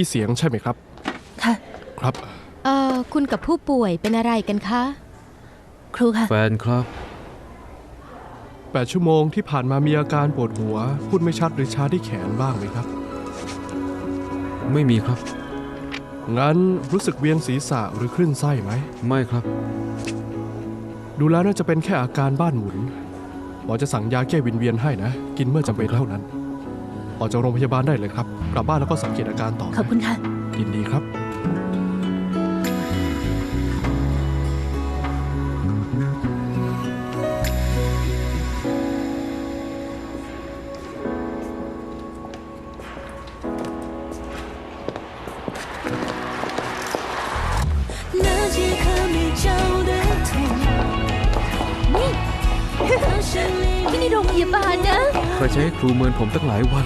ที่เสียงใช่ไหมครับ ค่ะ ครับ เอ่อ คุณกับผู้ป่วยเป็นอะไรกันคะ ครูค่ะ แฟนครับ 8 ชั่วโมงที่ผ่านมามีอาการปวดหัว พูดไม่ชัดหรือชาที่แขนบ้างไหมครับ ไม่มีครับ งั้นรู้สึกเวียนศีรษะหรือคลื่นไส้ไหม ไม่ครับ ดูแล้วน่าจะเป็นแค่อาการบ้านหมุน หมอจะสั่งยาแก้วินเวียนให้นะ กินเมื่อจำเป็นเท่านั้น ออกจากโรงพยาบาลได้เลยครับ กลับบ้านแล้วก็สังเกตอาการต่อ ขอบคุณค่ะ ยินดีครับ 那节课没教的痛，你，当胜利 ที่นี่โรงพยาบาลนะ ใครจะให้ครูเมินผมตั้งหลายวัน